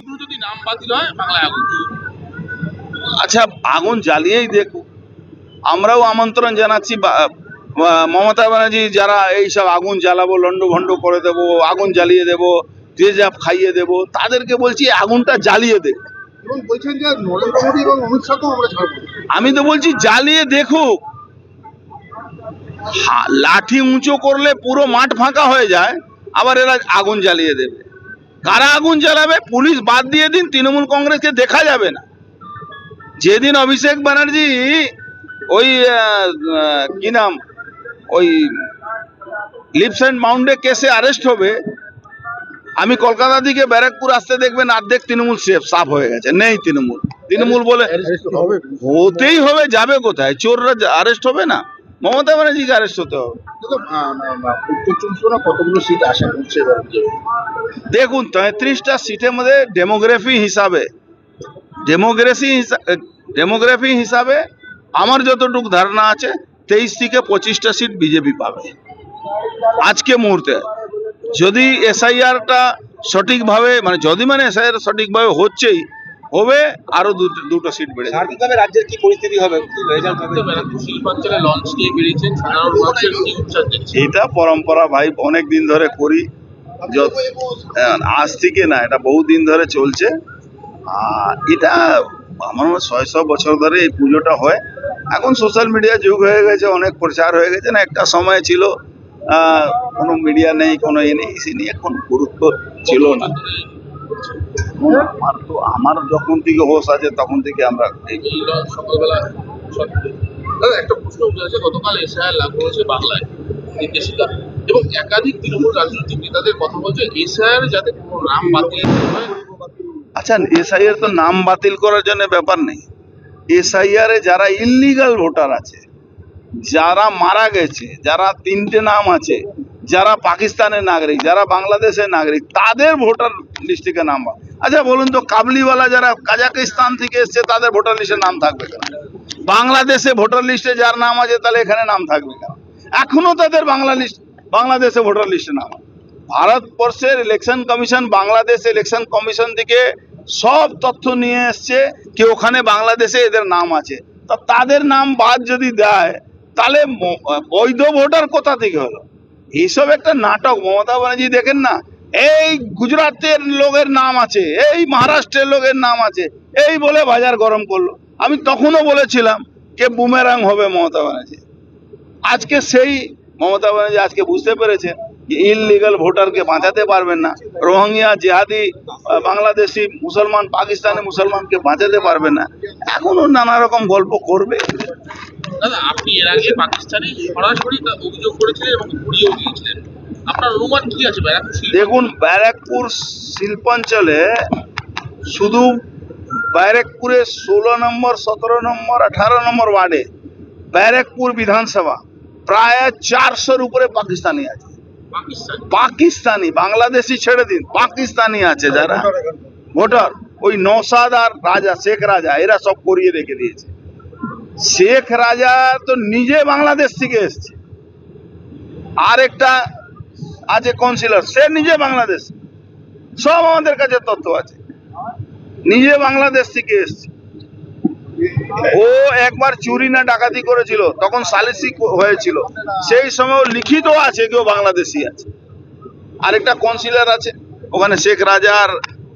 শুধু যদি নাম বাতিল হয় বাংলায় আগুন আচ্ছা আগুন জ্বালিয়েই দেখুক। আমরাও আমন্ত্রণ জানাচ্ছি মমতা ব্যানার্জি যারা এই সব আগুন জ্বালাবো লন্ড ভন্ড করে দেবো আগুন জ্বালিয়ে দেবো তেজাব খাইয়ে দেবো তাদেরকে বলছি আগুনটা জ্বালিয়ে দে। আমি তো বলছি জ্বালিয়ে দেখুক। লাঠি উঁচু করলে পুরো মাঠ ফাঁকা হয়ে যায় আবার এরা আগুন জ্বালিয়ে দেবে। কারা আগুন জ্বালাবে? পুলিশ বাদ দিয়ে দিন তৃণমূল কংগ্রেসকে দেখা যাবে না। যেদিন অভিষেক ব্যানার্জি ওই কি নাম? ওই লিপস অ্যান্ড মাউন্টে কেসে অ্যারেস্ট হবে। আমি কলকাতা থেকে ব্যারাকপুর আসতে দেখবেন অর্ধেক তৃণমূল সেফ সাফ হয়ে গেছে। নেই তৃণমূল। তৃণমূল বলে হবে। হতেই হবে যাবে কোথায়? চোররা আরেস্ট হবে না? মমতা ব্যানার্জিকে আরেস্ট হতে হবে? উত্তর চব্বিশ কতগুলো সিট আশা করছে এবার। দেখুন তেত্রিশটা সিটের মধ্যে ডেমোগ্রাফি হিসাবে ডেমোগ্রেসি ডেমোগ্রাফি হিসাবে আমার যতটুকু ধারণা আছে তেইশ থেকে পঁচিশটা সিট বিজেপি পাবে। আজকে মুহূর্তে যদি এসআইআরটা সঠিকভাবে মানে যদি মানে এসআইআর সঠিকভাবে হচ্ছেই হবে আরও দুটো দুটো সিট বেড়ে যাবে। সার্বিকভাবে রাজ্যের কি পরিস্থিতি হবে এটা পরম্পরা ভাই অনেক দিন ধরে করি। যত হ্যাঁ, আজ থেকে না এটা বহু দিন ধরে চলছে। আর এটা আমার মনে হয় ছয়শো বছর ধরে এই পুজোটা হয়। এখন সোশ্যাল মিডিয়া যুগ হয়ে গেছে অনেক প্রচার হয়ে গেছে। না একটা সময় ছিল আহ, কোনো মিডিয়া নেই কোনো এ নেই সে নিয়ে কোনো গুরুত্ব ছিল না। আমার তো, আমার যখন থেকে হোশ আছে, তখন থেকে আমরা সকালবেলা একটা গতকাল বাংলায় এবং একাধিক কথা বলছে যাতে নাম বাতিল আচ্ছা এসআইআর তো নাম বাতিল করার জন্য ব্যাপার নেই। এসআইআর যারা ইল্লিগাল ভোটার আছে, যারা মারা গেছে, যারা তিনটে নাম আছে, যারা পাকিস্তানের নাগরিক, যারা বাংলাদেশের নাগরিক, তাদের ভোটার লিস্ট নাম। আচ্ছা বলুন তো, কাবলিওয়ালা যারা কাজাকিস্তান থেকে এসছে, তাদের ভোটার লিস্টে নাম থাকবে কেন? বাংলাদেশে ভোটার লিস্টে যার নাম আছে, তাহলে এখানে নাম থাকবে কেন? এখনও তাদের বাংলা লিস্ট, বাংলাদেশে ভোটার লিস্টে নাম ভারতবর্ষের election commission Bangladesh election commission থেকে সব তথ্য নিয়ে এসছে কি ওখানে বাংলাদেশে এদের নাম আছে। তা তাদের নাম বাদ যদি দেয়, তাহলে বৈধ ভোটার কোথা থেকে হলো? এইসব একটা নাটক, মমতা ব্যানার্জি দেখেন না? এই গুজরাটের লোকের নাম আছে, এই মহারাষ্ট্রের লোকের নাম আছে, এই বলে বাজার গরম করল। আমি তখনও বলেছিলাম কে বুমেরাং হবে মমতা ব্যানার্জি। আজকে সেই মমতা ব্যানার্জি আজকে বুঝতে পেরেছেন ইললিগাল ভোটারকে বাঁচাতে পারবেন না রোহিঙ্গিয়া জেহাদি বাংলাদেশি মুসলমান, পাকিস্তানি মুসলমানকে বাঁচাতে পারবেন না। এখনও নানা রকম গল্প করবে। দাদা, আপনি এর আগে পাকিস্তানে সরাসরি অভিযোগ করেছিলেন এবং ঘুরিয়েও দিয়েছিলেন। আপনার অনুমান কি আছে ব্যারাকপুর দেখুন ব্যারাকপুর শিল্পাঞ্চলে শুধু ব্যারাকপুরে ষোলো নম্বর সতেরো নম্বর আঠারো নম্বর ওয়ার্ডে ব্যারাকপুর বিধানসভা প্রায় চারশোর উপরে পাকিস্তানি আছে। পাকিস্তানি? বাংলাদেশি ছেড়ে দিন পাকিস্তানি আছে যারা। ভোটার ওই নৌসাদ আর রাজা শেখ রাজা এরা সব করিয়ে রেখে দিয়েছে। শেখ রাজা তো নিজে বাংলাদেশ থেকে এসছে। আর একটা আছে কাউন্সিলর সে নিজে বাংলাদেশ। সব আমাদের কাছে তথ্য আছে। নিজে বাংলাদেশ থেকে এসছে। ও একবার চুরি না ডাকাতি করেছিল তখন সালিসি হয়েছিল। সেই সময় লিখিত আছে কেউ বাংলাদেশি আছে। আরেকটা কাউন্সিলর আছে ওখানে শেখ রাজার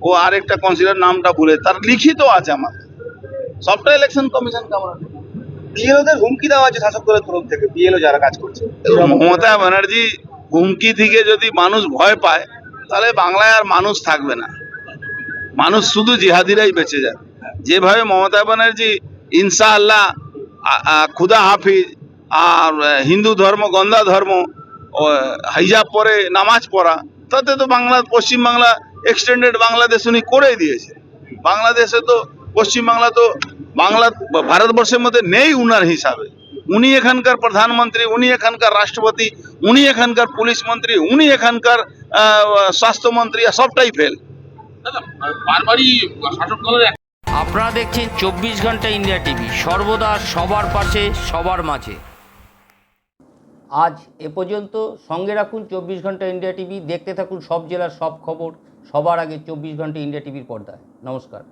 ও আরেকটা কাউন্সিলর নামটা ভুলে তার লিখিত আছে আমার। সবটা ইলেকশন কমিশন কামরা বিএলওদের হুমকি দেওয়া আছে শাসক দলের তরফ থেকে বিএলও যারা কাজ করছে। মমতা ব্যানার্জি হুমকি থেকে যদি মানুষ ভয় পায় তাহলে বাংলায় আর মানুষ থাকবে না। মানুষ শুধু জিহাদিরাই বেঁচে যায়। যেভাবে মমতা ব্যানার্জি ইনশাআল্লাহ খুদা হাফিজ আর হিন্দু ধর্ম গন্ধা ধর্ম ও, হিজাব পরে নামাজ পড়া তাতে তো বাংলা পশ্চিমবাংলা এক্সটেন্ডেড বাংলাদেশ উনি করেই দিয়েছে। বাংলাদেশে তো পশ্চিমবাংলা তো বাংলা ভারতবর্ষের মধ্যে নেই উনার হিসাবে। উনি এখানকার প্রধানমন্ত্রী উনি এখানকার রাষ্ট্রপতি উনি এখানকার পুলিশ মন্ত্রী উনি এখানকার আহ, স্বাস্থ্যমন্ত্রী সবটাই ফেল আপনারা দেখছেন চব্বিশ ঘণ্টা ইন্ডিয়া টিভি সর্বদা সবার পাশে সবার মাঝে। আজ এ পর্যন্ত সঙ্গে রাখুন চব্বিশ ঘণ্টা ইন্ডিয়া টিভি দেখতে থাকুন সব জেলার সব খবর সবার আগে চব্বিশ ঘণ্টা ইন্ডিয়া টিভির পর্দায়। নমস্কার।